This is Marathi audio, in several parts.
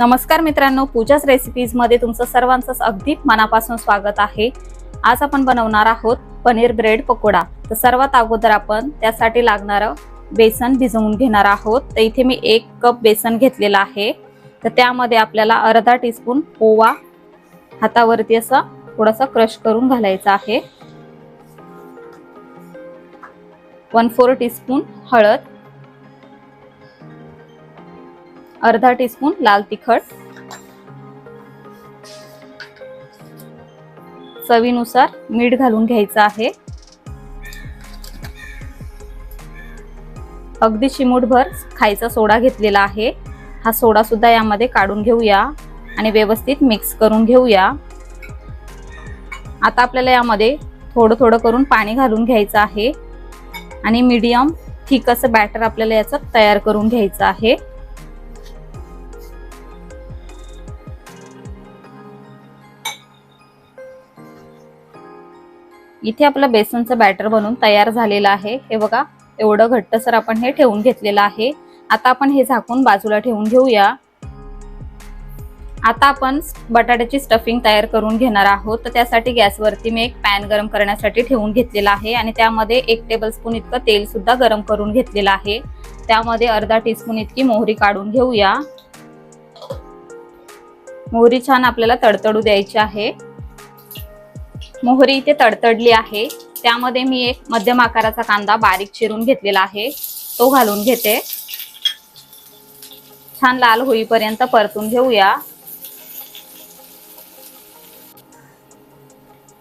नमस्कार मित्रांनो पूजाच रेसिपीजमध्ये तुमचं सर्वांचं अगदी मनापासून स्वागत आहे. आज आपण बनवणार आहोत पनीर ब्रेड पकोडा. तर सर्वात अगोदर आपण त्यासाठी लागणारं बेसन भिजवून घेणार आहोत. तर इथे मी एक कप बेसन घेतलेलं आहे. तर त्यामध्ये आपल्याला अर्धा टीस्पून ओवा हातावरती असा थोडासा क्रश करून घालायचा आहे. वन फोर टीस्पून हळद. अर्धा टीस्पून लाल तिखट. चवीनुसार मीठ घालून घ्यायचं आहे. अगदी चिमूटभर खायचा सोडा घेतलेला आहे. हा सोडा सुद्धा यामध्ये काढून घेऊया आणि व्यवस्थित मिक्स करून घेऊया. आता आपल्याला यामध्ये थोडं थोडं करून पाणी घालून घ्यायचं आहे. आणि मीडियम थिक असं बॅटर आपल्याला याचं तयार करून घ्यायचं आहे. इथे आपलं बेसनचं बॅटर बनून तयार झालेलं आहे. हे बघा एवढं घट्टसर आपण हे ठेवून घेतलेलं आहे. आता आपण हे झाकून बाजूला ठेवून घेऊया. आता आपण बटाट्याची स्टफिंग तयार करून घेणार आहोत. तर त्यासाठी गॅसवरती मी एक पॅन गरम करण्यासाठी ठेवून घेतलेला आहे आणि त्यामध्ये एक टेबलस्पून इतकं तेल सुद्धा गरम करून घेतलेलं आहे. त्यामध्ये अर्धा टीस्पून इतकी मोहरी काढून घेऊया. मोहरी छान आपल्याला तडतडू द्यायची आहे. मोहरी इथे तडतडली आहे. त्यामध्ये मी एक मध्यम आकाराचा कांदा बारीक चिरून घेतलेला आहे. तो घालून घेते. छान लाल होईपर्यंत परतून घेऊया.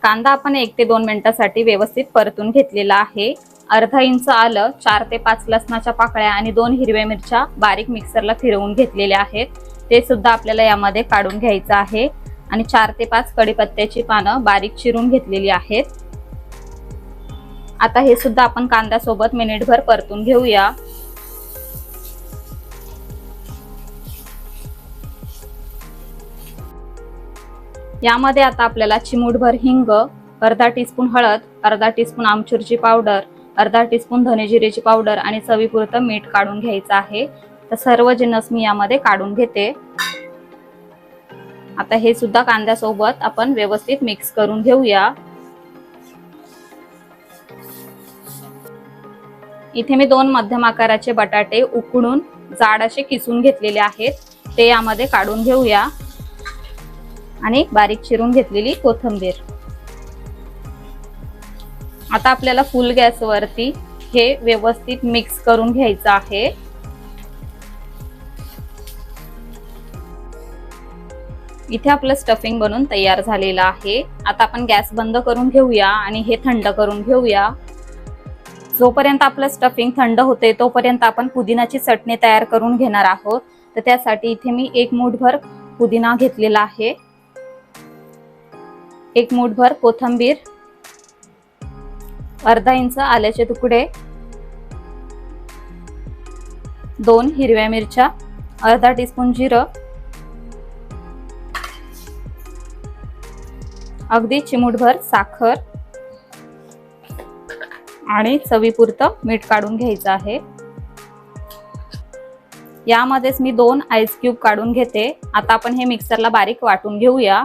कांदा आपण एक ते दोन मिनिटासाठी व्यवस्थित परतून घेतलेला आहे. अर्धा इंच आलं चार ते पाच लसणाच्या पाकळ्या आणि दोन हिरव्या मिरच्या बारीक मिक्सरला फिरवून घेतलेल्या आहेत. ते सुद्धा आपल्याला यामध्ये काढून घ्यायचं आहे. आणि चार ते पाच कडीपत्त्याची पानं बारीक चिरून घेतलेली आहेत. आता हे सुद्धा आपण कांद्यासोबत मिनिटभर परतून घेऊया. यामध्ये आता आपल्याला चिमूटभर हिंग अर्धा टीस्पून हळद अर्धा टीस्पून आमचूरची पावडर अर्धा टीस्पून धनेजिरेची पावडर आणि चवीपुरतं मीठ काढून घ्यायचं आहे. तर सर्व जिन्नस मी यामध्ये काढून घेते. आता हे सुद्धा कांद्यासोबत आपण व्यवस्थित मिक्स करून घेऊया. इथे मी दोन मध्यम आकाराचे बटाटे उकडून जाड असे किसून घेतलेले आहेत. ते यामध्ये काढून घेऊया. आणि बारीक चिरून घेतलेली कोथंबीर. आता आपल्याला फुल गॅसवरती हे व्यवस्थित मिक्स करून घ्यायचं आहे. इथे आपलं स्टफिंग बनून तयार झालेलं आहे. आता आपण गॅस बंद करून घेऊया आणि हे थंड करून घेऊया. जोपर्यंत आपलं स्टफिंग थंड होते तोपर्यंत आपण पुदिनाची चटणी तयार करून घेणार आहोत. तर त्यासाठी इथे मी एक मूठभर पुदिना घेतलेला आहे. एक मूठभर कोथंबीर अर्धा इंच आल्याचे तुकडे दोन हिरव्या मिरच्या अर्धा टीस्पून जिरं अगदी चिमूटभर साखर आणि चवीपुरतं मीठ काढून घ्यायचं आहे. यामध्येच मी दोन आईस क्यूब काढून घेते. आता आपण हे मिक्सरला बारीक वाटून घेऊया.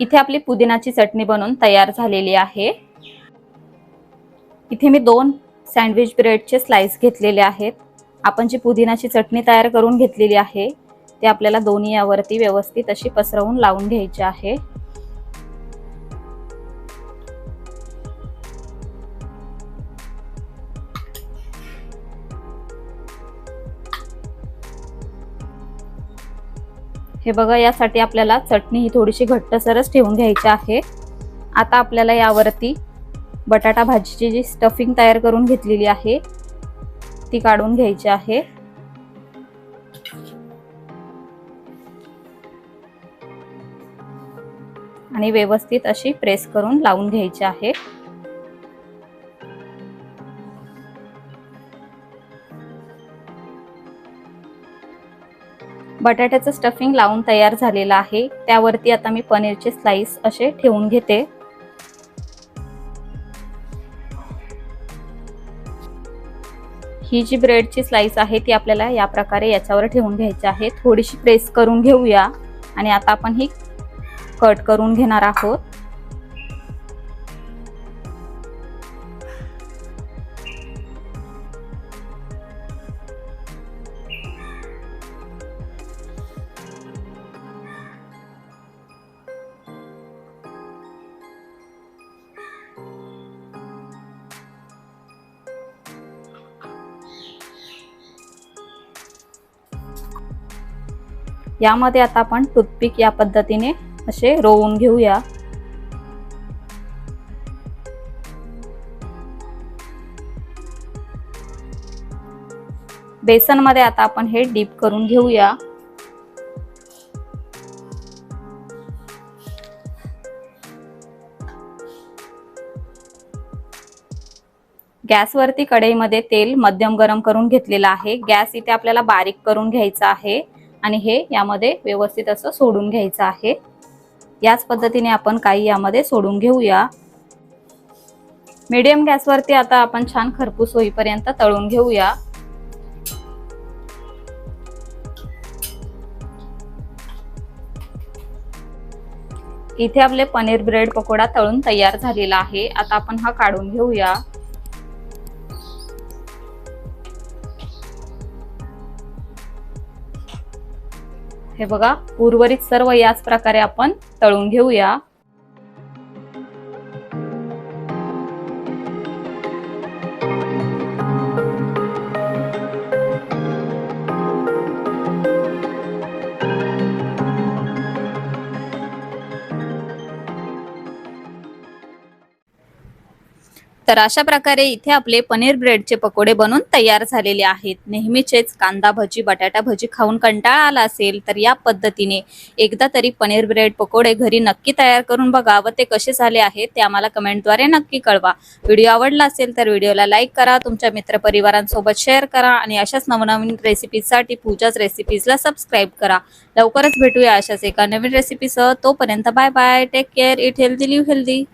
इथे आपली पुदिनाची चटणी बनवून तयार झालेली आहे. इथे मी दोन सँडविच ब्रेडचे स्लाइस घेतलेले आहेत. आपण जी पुदिनाची चटणी तयार करून घेतलेली आहे ते आपल्याला दोन्ही यावरती व्यवस्थित अशी पसरवून लावून घ्यायची आहे. हे बघा यासाठी आपल्याला चटणी ही थोडीशी घट्टसरच ठेवून घ्यायची आहे. आता आपल्याला यावरती बटाटा भाजीची जी स्टफिंग तयार करून घेतलेली आहे ती काढून घ्यायची आहे. आणि व्यवस्थित अशी प्रेस करून लावून घ्यायची आहे. बटाट्याचं स्टफिंग लावून तयार झालेलं आहे. त्यावरती आता मी पनीरचे स्लाइस असे ठेवून घेते. ही जी ब्रेडची स्लाइस आहे ती आपल्याला या प्रकारे याच्यावर ठेवून घ्यायची आहे. थोडीशी प्रेस करून घेऊया. आणि आता आपण ही कट करून घेणार आहोत. यामध्ये आता आपण टूथपिक या पद्धतीने असे रोवून घेऊया. बेसनमध्ये आता आपण हे डीप करून घेऊया. गॅसवरती कढईमध्ये तेल मध्यम गरम करून घेतलेलं आहे. गॅस इथे आपल्याला बारीक करून घ्यायचा आहे. आणि हे यामध्ये व्यवस्थित असं सोडून घ्यायचं आहे. याच पद्धतीने आपण काही यामध्ये सोडून घेऊया. मीडियम गॅसवरती आता आपण छान खरपूस होईपर्यंत तळून घेऊया. इथे आपले पनीर ब्रेड पकोडा तळून तयार झालेला आहे. आता आपण हा काढून घेऊया. हे बघा उर्वरित सर्व याच प्रकारे आपण तळून घेऊया. तर अशा प्रकारे इथे आपले पनीर ब्रेडचे पकोडे बनून तयार झालेले आहेत. नेहमीचेच कांदा भजी बटाटा भजी खाऊन कंटाळा आला असेल तर या पद्धतीने एकदा तरी पनीर ब्रेड पकोडे घरी नक्की तयार करून बघा व ते कसे झाले आहेत ते आम्हाला कमेंटद्वारे नक्की कळवा. व्हिडिओ आवडला असेल तर व्हिडिओला लाईक करा तुमच्या मित्रपरिवारांसोबत शेअर करा आणि अशाच नवनवीन रेसिपीजसाठी पूजाच रेसिपीजला सबस्क्राईब करा. लवकरच भेटूया अशाच एका नवीन रेसिपीसह. तोपर्यंत bye bye take care eat healthy live healthy.